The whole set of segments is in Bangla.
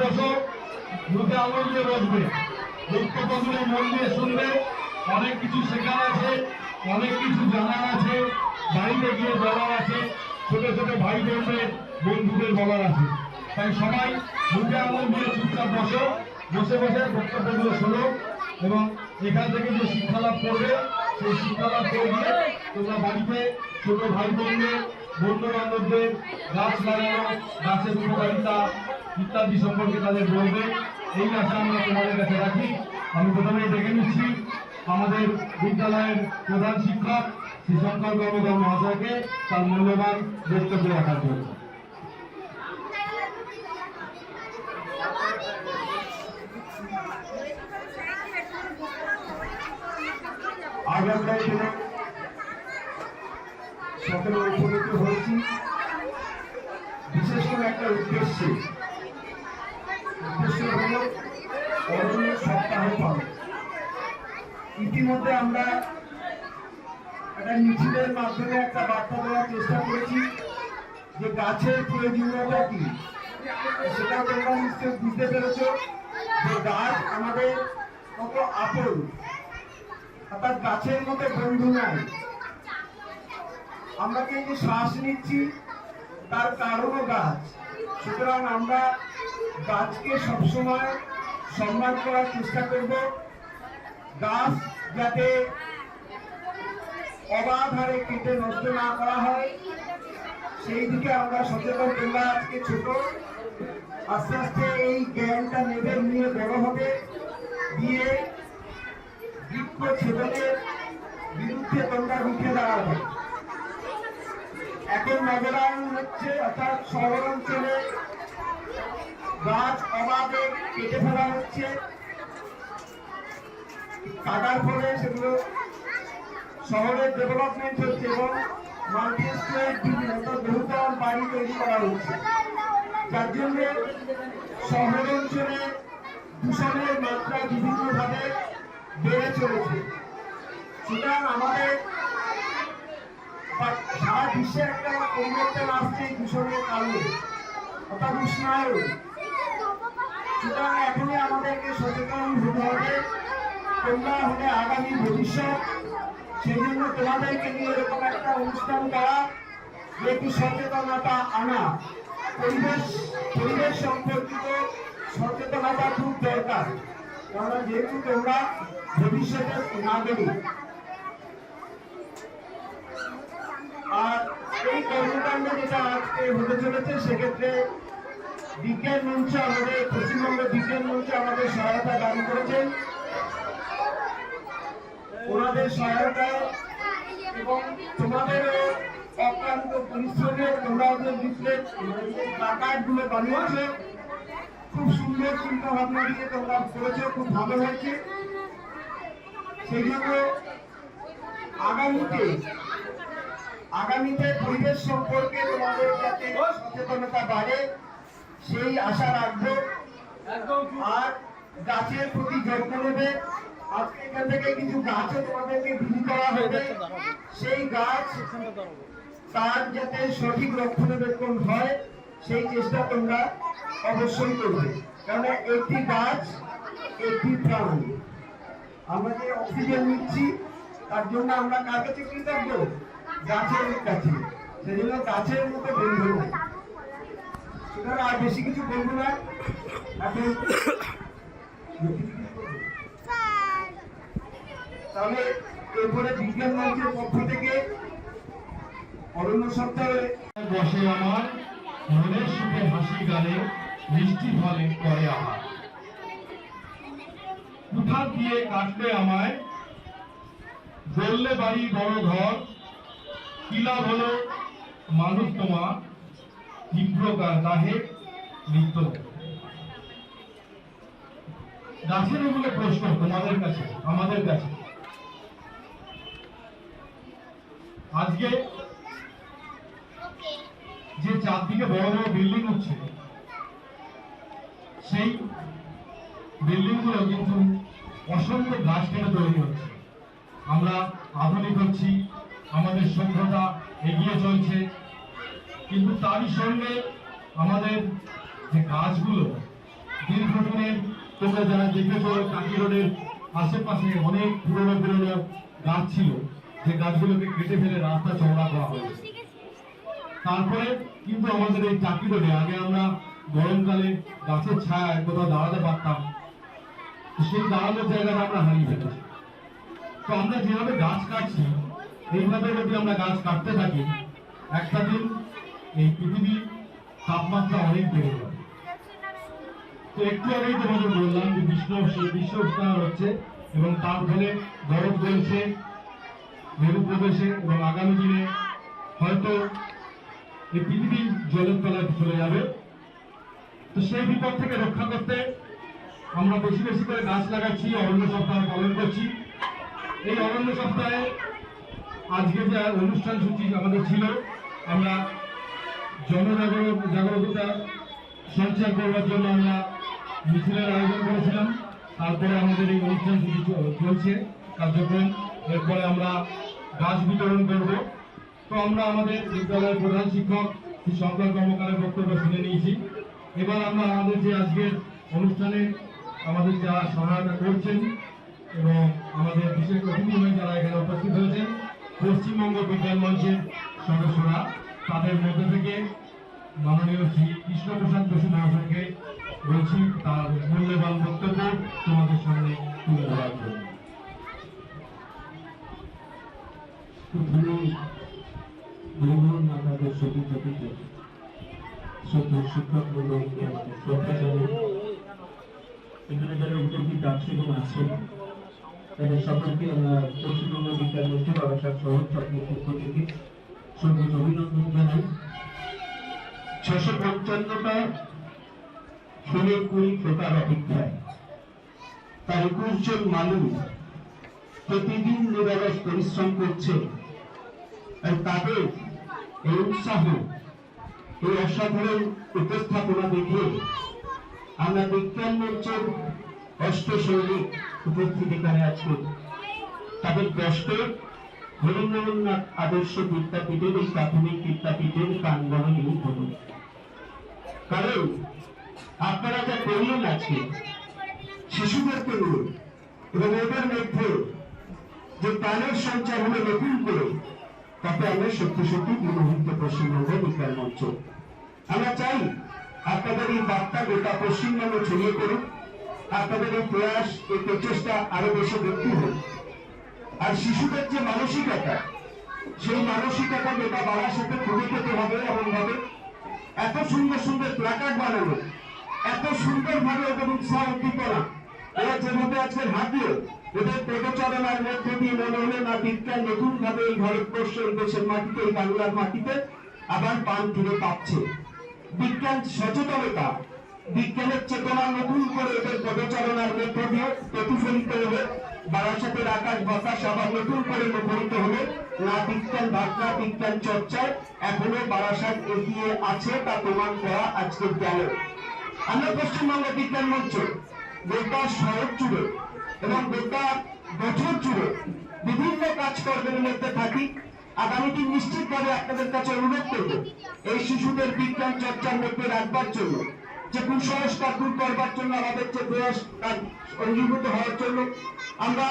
বসো। মুখে আঙুল দিয়ে বসবে। বক্তব্যগুলো মন দিয়ে শুনবে। অনেক কিছু শেখার আছে, অনেক কিছু জানার আছে। বাড়িতে গিয়ে বলার আছে। ছোট ছোট ভাই বোনদের, বন্ধুদের বলার আছে। তাই সবাই মুখে আঙুল দিয়ে চুপচাপ বসো। বসে বসে বক্তব্যগুলো শোনো এবং এখান থেকে যে শিক্ষা লাভ করবে, সেই শিক্ষা লাভ করে দিয়ে তোমরা বাড়িতে ছোট ভাই বোনদের বন্ধু বান্ধবদের গাছ লাগানো গাছের উপকারিতা ইত্যাদি সম্পর্কে তাদের বলবে। এই আশা আমরা তোমাদের কাছে রাখি। আমি প্রথমেই দেখে নিচ্ছি আমাদের বিদ্যালয়ের প্রধান শিক্ষক শ্রী শঙ্কর কর্মকার মহাশয়কে তার মূল্যবান বক্তব্য রাখার জন্য। দিনে সকলে উপনীত হয়েছি। বিশেষ করে একটা উদ্দেশ্যে। উদ্দেশ্য হল অরণ্য সপ্তাহ পালন। ইতিমধ্যে আমরা একটা মিছিলের মাধ্যমে একটা বার্তা দেওয়ার চেষ্টা করেছি যে গাছের প্রয়োজনীয়তা কি? সেটা তোমরা নিশ্চয়ই বুঝতে পেরেছ যে গাছ আমাদের কত আপন, অর্থাৎ গাছের মতো বন্ধু নাই। আমরা যে শ্বাস নিচ্ছি, তার কারণও গাছ। সুতরাং আমরা গাছকে সবসময় সম্মান করার চেষ্টা করব। গাছ যাতে অবাধ হারে কেটে নষ্ট না করা হয়, সেই দিকে আমরা সচেতন। তোমরা আজকে ছোট, আস্তে আস্তে এই জ্ঞানটা নেবে, নিয়ে বড় হবে। দিয়ে বৃক্ষ ছেদনের বিরুদ্ধে তোমরা রুখে দাঁড়াবে। এখন নগরায়ন হচ্ছে, অর্থাৎ শহর অঞ্চলে গাছ অবাধে কেটে ফেলা হচ্ছে। কাটার ফলে সেগুলো শহরের ডেভেলপমেন্ট হচ্ছে এবং বহুতল বাড়ি তৈরি করা হচ্ছে। যার জন্য শহর দূষণের মাত্রা বিভিন্নভাবে বেড়ে চলেছে। সুতরাং আমাদের সারা বিশ্বে একটা পরিবর্তন আসছে দূষণের কারণে। অর্থাৎ উষ্ণায়ন সুতরাং এখনই আমাদেরকে সচেতন হতে হবে। তোমরা হলে আগামী ভবিষ্যৎ। সেই জন্য তোমাদেরকে নিয়ে এরকম একটা অনুষ্ঠান করা একটু সচেতনতা আনা। পরিবেশ পরিবেশ সম্পর্কিত সচেতনতা খুব দরকার। কারণ যেহেতু তোমরা ভবিষ্যতের নাগরিক আর এই কর্মকাণ্ড যেটা আজকে হতে চলেছে, সেক্ষেত্রে বিজ্ঞান মঞ্চ আমাদের, পশ্চিমবঙ্গ বিজ্ঞান মঞ্চ আমাদের সহায়তা দান করেছেন। ওনাদের সহায়তায় এবং তোমাদেরও অক্লান্ত পরিশ্রমে তোমরা ওদের লিফলেট, প্লাকার্ডগুলো বানিয়েছো। খুব সুন্দর চিন্তা ভাবনা দিয়ে তোমরা করেছ, খুব ভালো হয়েছে। সেই জন্য আগামীতে আগামীতে পরিবেশ সম্পর্কে তোমাদের যাতে সচেতনতা বাড়ে সেই আশা রাখব। আর গাছের প্রতি যত্ন নেবে। আজকে এখান থেকে কিছু গাছও তোমাদেরকে বিলি করা হবে। সেই গাছ তার যাতে সঠিক রক্ষণাবেক্ষণ হয় সেই চেষ্টা তোমরা অবশ্যই করবে। কারণ একটি গাছ একটি প্রাণ আমরা যে অক্সিজেন নিচ্ছি তার জন্য আমরা কার কাছে কৃতজ্ঞ? গাছের কাছে। সেজন্য গাছের মতো নাই। সুতরাং আর বেশি কিছু বলব না। এখন তাহলে এরপরে বিজ্ঞান মঞ্চের পক্ষ থেকে অরণ্য সপ্তাহে বসে আমার মনের সুখে হাসি গানে মিষ্টি ফলে করে আহার কুঠার দিয়ে কাটলে আমায় বললে বাড়ি বড় ঘর কিলা হলো মানুষ তোমার তীব্র দাহে নিত্য গাছের এগুলো প্রশ্ন তোমাদের কাছে, আমাদের কাছে। আজকে যে চারদিকে বড় বড় বিল্ডিং হচ্ছে, সেই বিল্ডিংগুলো কিন্তু অসংখ্য গাছ কেটে তৈরি হচ্ছে। আমরা আধুনিক হচ্ছি আমাদের সভ্যতা এগিয়ে চলছে। কিন্তু তারই সঙ্গে আমাদের যে গাছগুলো, দীর্ঘদিনের তোমরা যারা দেখেছ, কাকি রোডের আশেপাশে অনেক পুরনো পুরনো গাছ ছিল, যে গাছগুলোকে কেটে ফেলে রাস্তা চওড়া করা হয়েছে। তারপরে কিন্তু আমাদের এই চাকরি রোডে, আগে আমরা গরমকালে গাছের ছায়ায় কোথাও দাঁড়াতে পারতাম, সেই দাঁড়ানোর জায়গাটা আমরা হারিয়ে ফেলেছি। তো আমরা যেভাবে গাছ কাটছি এইভাবে যদি আমরা গাছ কাটতে থাকি, একটা দিন এই পৃথিবীর তাপমাত্রা অনেক বেড়ে যাবে। তো একটু আগেই তোমাদের বললাম যে বিশ্ব বিশ্ব উষ্ণায়ন হচ্ছে এবং তার ফলে বরফ গলছে, মেরু প্রদেশে এবং আগামী দিনে হয়তো এই পৃথিবী জলের তলায় চলে যাবে। তো সেই বিপদ থেকে রক্ষা করতে আমরা বেশি বেশি করে গাছ লাগাচ্ছি, অরণ্য সপ্তাহ পালন করছি। এই অরণ্য সপ্তাহে আজকে যে অনুষ্ঠান সূচি আমাদের ছিল, আমরা জনজাগরণ জাগরণতা সঞ্চার করবার জন্য আমরা মিছিলের আয়োজন করেছিলাম। তারপরে আমাদের এই অনুষ্ঠান সূচি চলছে, কার্যক্রম। এরপরে আমরা গাছ বিতরণ করব। তো আমরা আমাদের বিদ্যালয়ের প্রধান শিক্ষক শ্রী শঙ্কর কর্মকারের বক্তব্য শুনে নিয়েছি। এবার আমরা আমাদের যে আজকের অনুষ্ঠানে আমাদের যারা সহায়তা করছেন এবং আমাদের বিশেষ অতিথি হয়ে যারা এখানে উপস্থিত হয়েছেন পশ্চিমবঙ্গ বিজ্ঞান মঞ্চের সদস্যরা, তাদের মধ্যে থেকে মাননীয় শ্রী কৃষ্ণপ্রসাদ বসু মহাশয়কে বলছি, তার মূল্যবান বক্তব্য তোমাদের সামনে তুলে ধরার জন্য। শিক্ষক তাদের সকলকে পশ্চিমবঙ্গ বিজ্ঞান গোষ্ঠী বাবাসাহেব শহর চক্রের পক্ষ থেকে সবুজ অভিনন্দন জানাই। ছশো পঞ্চান্নটা ফুলের কুড়ি ফোটার অপেক্ষায় তার একুশ জন মানুষ প্রতিদিন নিরলস পরিশ্রম করছে আর তাদের এই উৎসাহ, এই অসাধারণ উপস্থাপনা দেখে আমরা বিজ্ঞান মঞ্চের অষ্ট সৈনিক উপস্থিত এখানে আজকে তাদের কষ্ট, হরিমোহননাথ আদর্শ বিদ্যাপীঠের এই প্রাথমিক বিদ্যাপীঠের প্রাঙ্গণে এই হল কারণ আপনারা যা করলেন আজকে শিশুদেরকে নিয়ে এবং এদের মধ্যে যে প্রাণের সঞ্চার হলো নতুন করে, তাতে আমরা সত্যি সত্যি বিমোহিত পশ্চিমবঙ্গ বিজ্ঞান মঞ্চ। আমরা চাই আপনাদের এই বার্তা গোটা পশ্চিমবঙ্গ ছড়িয়ে করুক আপনাদের এই প্রয়াস, এই প্রচেষ্টা আরও বেশি ব্যক্তি হোক। আর শিশুদের যে মানসিকতা, সেই মানসিকতা গোটা বাবার সাথে পেতে হবে এমন ভাবে, এত সুন্দর সুন্দর প্লাকার্ড বানানো, এত সুন্দর ভাবে ওদের উৎসাহ উদ্দীপনা এরা যেভাবে আজকে হাঁটিয়ে ওদের পদচারণার মধ্যে দিয়ে মনে হলো, না, বিজ্ঞান নতুন ভাবে এই ভারতবর্ষ এই দেশের মাটিতে, এই বাংলার মাটিতে আবার পান ফিরে পাচ্ছে বিজ্ঞান সচেতনতা বিজ্ঞানের চেতনা নতুন করে এদের পদচারণার মধ্য দিয়ে প্রতিফলিত হবে। বারাসাতের আকাশ, বাতাস আবার নতুন করে মুখরিত হবে। না বিজ্ঞান ভাবনা বিজ্ঞান চর্চায় এখনও বারাসাত এগিয়ে আছে তা প্রমাণ করা আজকের গেল আমরা পশ্চিমবঙ্গ বিজ্ঞান মঞ্চ গোটা শহর জুড়ে এবং গোটা বছর জুড়ে বিভিন্ন কাজকর্মের মধ্যে থাকি। আগামী দিন নিশ্চিতভাবে আপনাদের কাছে অনুরোধ করব এই শিশুদের বিজ্ঞান চর্চার মধ্যে রাখবার জন্য। যে কুসংস্কার দূর করবার জন্য আমাদের যে প্রয়াস, তার অঙ্গীভূত হওয়ার জন্য আমরা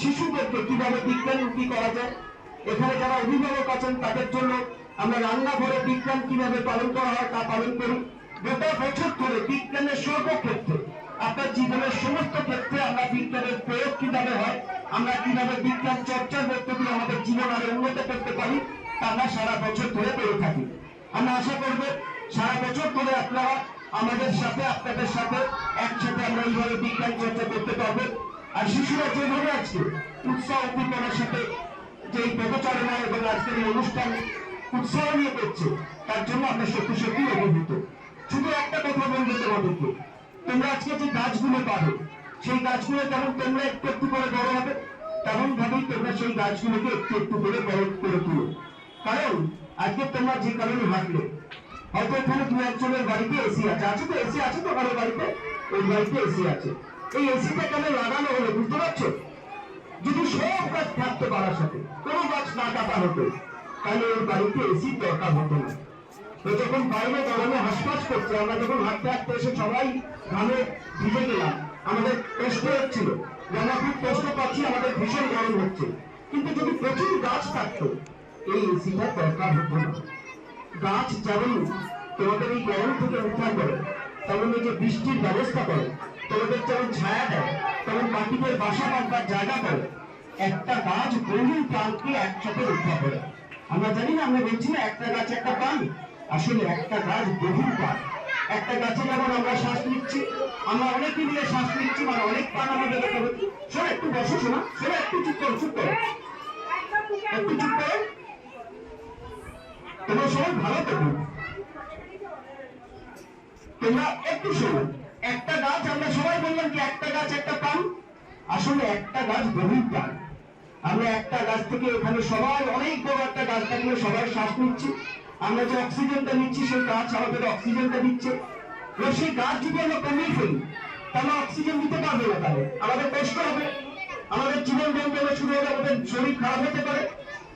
শিশুদেরকে কীভাবে বিজ্ঞানমুখী করা যায়, এখানে যারা অভিভাবক আছেন, তাদের জন্য আমরা রান্নাঘরে বিজ্ঞান কীভাবে পালন করা হয় তা পালন করি। গোটা বছর ধরে বিজ্ঞানের সর্বক্ষেত্রে, আপনার জীবনের সমস্ত ক্ষেত্রে আমরা বিজ্ঞানের প্রয়োগ কীভাবে হয়, আমরা কীভাবে বিজ্ঞান চর্চার মধ্য দিয়ে আমাদের জীবন আরও উন্নত করতে পারি, তা আমরা সারা বছর ধরে পেয়ে থাকি। আমরা আশা করব, সারা বছর ধরে আপনারা আমাদের সাথে, আপনাদের সাথে একসাথে আমরা এইভাবে বিজ্ঞান চর্চা করতে পারব। আর শিশুরা যেভাবে আজকে উৎসাহ উদ্দীপনার সাথে যে পদচারণা এবং আজকের এই অনুষ্ঠান উৎসাহ নিয়ে করছে, তার জন্য আমরা সত্যি সত্যি অভিভূত। শুধু একটা কথা বলব তোমাদেরকে। তোমরা আজকে যে গাছগুলো পাবে, সেই গাছগুলো যেমন তোমরা একটু একটু করে বড় হবে? তেমন ভাবেই তোমরা সেই গাছগুলোকে একটু একটু করে বড় করে তুলো। কারণ আজকে তোমরা যে কারণে হাঁটলে হয়তো এখানে দু একজনের বাড়িতে এসি আছে। আছে তো এসি আছে তো কারও বাড়িতে? ওই বাড়িতে এসি আছে। এই এসিটা কেন লাগানো হলো বুঝতে পারছ? যদি সব গাছ থাকতো পাড়ার সাথে, কোনো গাছ না কাটা হতো, তাহলে ওর বাড়িতে এসি দরকার হতো না। তো যখন বাইরে গরমে হাসপাস করছে, আমরা যখন হাঁটতে হাঁটতে এসে সবাই ঘামে ভিজে গেলাম, আমাদের কষ্ট হচ্ছিল। আমরা খুব কষ্ট পাচ্ছি, আমাদের ভীষণ গরম হচ্ছে। কিন্তু যদি প্রচুর গাছ থাকতো, এই এসিটার দরকার হতো না। গাছ যেমন তোমাদের এই গরম থেকে উদ্ধার করে, তেমন এই যে বৃষ্টির ব্যবস্থা করে, তোমাদের যেমন ছায়া দেয়, তেমন পাখিদের বাসা বাঁধবার জায়গা করে, একটা গাছ বহু প্রাণকে একসাথে রক্ষা করে। আমরা জানি না, আমরা বলছি না একটা গাছ একটা প্রাণ। আসলে একটা গাছ বহু প্রাণ। একটা গাছে যেমন আমরা শ্বাস নিচ্ছি, আমরা অনেকে মিলে শ্বাস নিচ্ছি মানে অনেক প্রাণ আমাদের একটু বসো, শোনা, শোনো, একটু চুপ করো চুপ করো। একটু চুপ করো। তোমরা সবাই ভালো থাকুন। তোমরা একটু শোনো। একটা গাছ, আমরা সবাই বললাম কি একটা গাছ একটা প্রাণ আসলে একটা গাছ বহু প্রাণ। আমরা একটা গাছ থেকে এখানে সবাই অনেক বড় একটা গাছ থাকলে সবাই শ্বাস নিচ্ছি। আমরা যে অক্সিজেনটা নিচ্ছি, সেই গাছ আমাদের অক্সিজেনটা দিচ্ছে। এবার সেই গাছ যদি আমরা কমিয়ে ফেলি, তাহলে অক্সিজেন দিতে পারবে না তাহলে। আমাদের কষ্ট হবে। আমাদের জীবন যন্ত্রণা শুরু হবে, আমাদের শরীর খারাপ হতে পারে।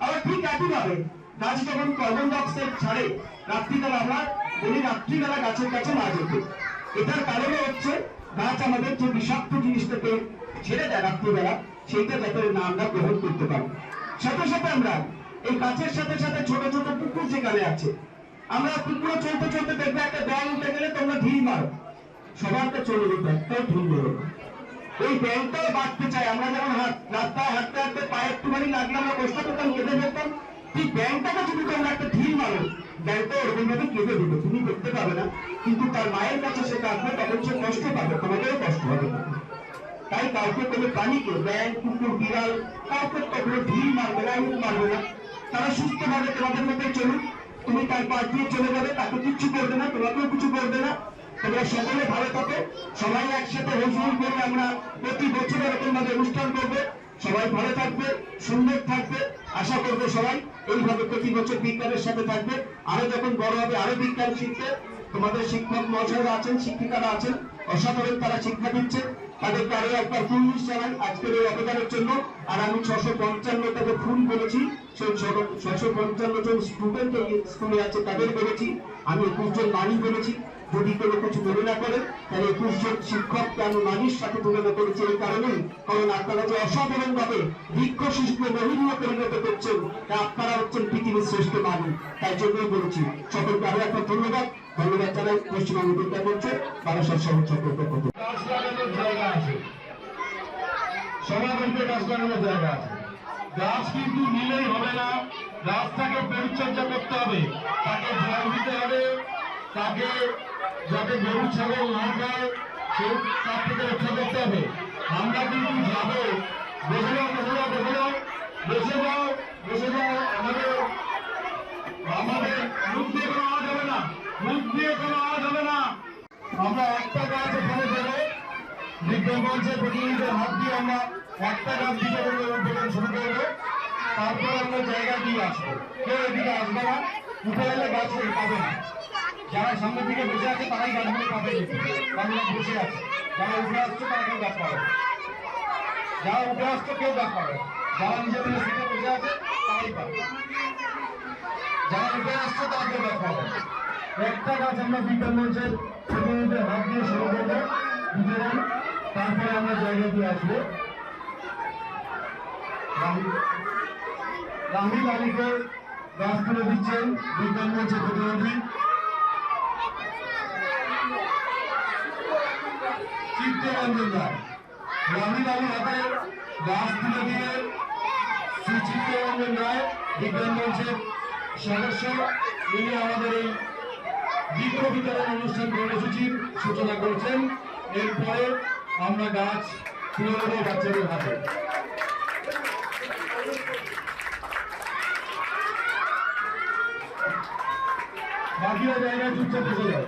আবার ঠিক একইভাবে গাছ যখন কার্বন ডাইঅক্সাইড ছাড়ে রাত্রিবেলা আমরা বলি রাত্রিবেলা গাছের কাছে না যেতে এটার কারণে হচ্ছে গাছ আমাদের যে বিষাক্ত জিনিসটাকে ছেড়ে দেয় রাত্রিবেলা, সেইটা যাতে না আমরা গ্রহণ করতে পারি। সাথে সাথে আমরা এই গাছের সাথে সাথে ছোট ছোট পুকুর যেখানে আছে, আমরা পুকুরে চলতে চলতে দেখবে একটা ব্যাং উঠে গেলে তোমরা ঢিল মারো। সবারটা চলে যেত একটাও ঢিল মেরো। ওই ব্যাংকটাও বাড়তে চাই আমরা যেমন হাত রাস্তায় হাঁটতে হাঁটতে পায়ে একটুখানি লাগলে আমরা কষ্ট করতাম কেঁদে ফেলতাম। ঠিক ব্যাংকটাকে যদি তোমরা একটা ঢিল মারো, ব্যাংকটা ওরকম ভাবে কেঁদে দিবে, তুমি দেখতে পাবে না। কিন্তু তার মায়ের কাছে সে কাঁদবে, তখন সে কষ্ট পাবে তোমাদেরও কষ্ট হবে তাই কাউকে কোনো প্রাণীকে ব্যাং কুকুর, বিড়াল, কাউকে কখনো ঢিল মারবে না মুখ মারবে না। তারা সুস্থভাবে তোমাদের মধ্যে চলুক। তুমি তার পাশ দিয়ে চলে যাবে, তাকে কিচ্ছু করবে না, তোমাকেও কিছু করবে না। তোমরা সকলে ভালো থাকো। সবাই একসাথে হইচই করে আমরা প্রতি বছর এরকম ভাবে অনুষ্ঠান করবে। সবাই ভালো থাকবে, সুন্দর থাকবে। আশা করব সবাই এইভাবে প্রতি বছর বিজ্ঞানের সাথে থাকবে। আরও যখন বড় হবে, আরও বিজ্ঞান শিখবে। তোমাদের শিক্ষক মহাশয়রা আছেন, শিক্ষিকারা আছেন, অসাধারণ তারা শিক্ষা দিচ্ছে। তাদেরকে আরও একবার ফুল জানাই আজকের এই অবদানের জন্য। আর আমি ছশো পঞ্চান্নটাকে ফুল বলেছি। সেই ছশো পঞ্চান্ন জন স্টুডেন্ট স্কুলে আছে, তাদের বলেছি। আমি একুশ জন নারী বলেছি। যদি কোনো কিছু মনে না করে তাহলে একুশ জন শিক্ষককে আমি নারীর সাথে তুলনা করেছি এই কারণেই। কারণ আপনারা যে অসাধারণ ভাবে বৃক্ষ শিশুকে মহিল্য পরিণত করছেন, তা আপনারা হচ্ছেন পৃথিবীর শ্রেষ্ঠ নারী তাই জন্যই বলেছি, সকলকে আরও একবার ধন্যবাদ। ধন্যবাদ জানাই পশ্চিমবঙ্গ বিদ্যা করছে বারাসাত শহর চক্র পক্ষ জায়গা আছে। সমাগমকে গাছ লাগানোর জায়গা আছে। গাছ কিন্তু নিলেই হবে না। গাছটাকে পরিচর্যা করতে হবে। তাকে জল দিতে হবে। তাকে যাতে গরু, ছাগল না খায়, সে তার থেকে রক্ষা করতে হবে। আমরা কিন্তু যাব। বসে যাও বসে যাও বসে যাও। বসে যাও বসে যাও। আমাদের আমাদের মুখ দিয়ে কোনো আওয়াজ হবে না। মুখ দিয়ে কোনো আওয়াজ হবে না। আমরা একটা গাছ এখানে দেবো বিজ্ঞান মঞ্চের প্রতিনিধিদের হাত দিয়ে আমরা একটা গাছ দিতে বলব উদ্বোধন শুরু করব তারপর আমরা জায়গা দিয়ে আসব। কেউ এদিকে আসবে না। উঠে এলে গাছ পাবে না। যারা সামনের দিকে বসে আছে, তারাই গাছগুলো পাবে কারণ বসে আছে। যারা উঠে আসছে, তারা কেউ গাছ পাবে। যারা উঠে আসছে, কেউ গাছ পাবে। যারা নিজেদের সিটে বসে আছে, তারাই পাবে যারা উঠে আসছে, তারা কেউ গাছ পাবে একটা গাছ আমরা বিজ্ঞান মঞ্চের প্রতিনিধিদের হাত দিয়ে শুরু করব। নিজেরাই তারপরে আমরা জায়গা দিয়ে আসব। রাহুল রাহুল আলীকে গাছ তুলে দিচ্ছেন বিজ্ঞান মঞ্চের প্রতিনিধি। চিত্তরঞ্জন রায়। রাহুল আলী হাতে গাছ তুলে বিজ্ঞান মঞ্চের সদস্য। তিনি আমাদের এই বৃক্ষ অনুষ্ঠান কর্মসূচির সূচনা করেছেন। এরপরে আমরা গাছ তুলে দেবো বাচ্চাদের হাতে। বাকিরা জায়গায় চুপচাপ বসে যাও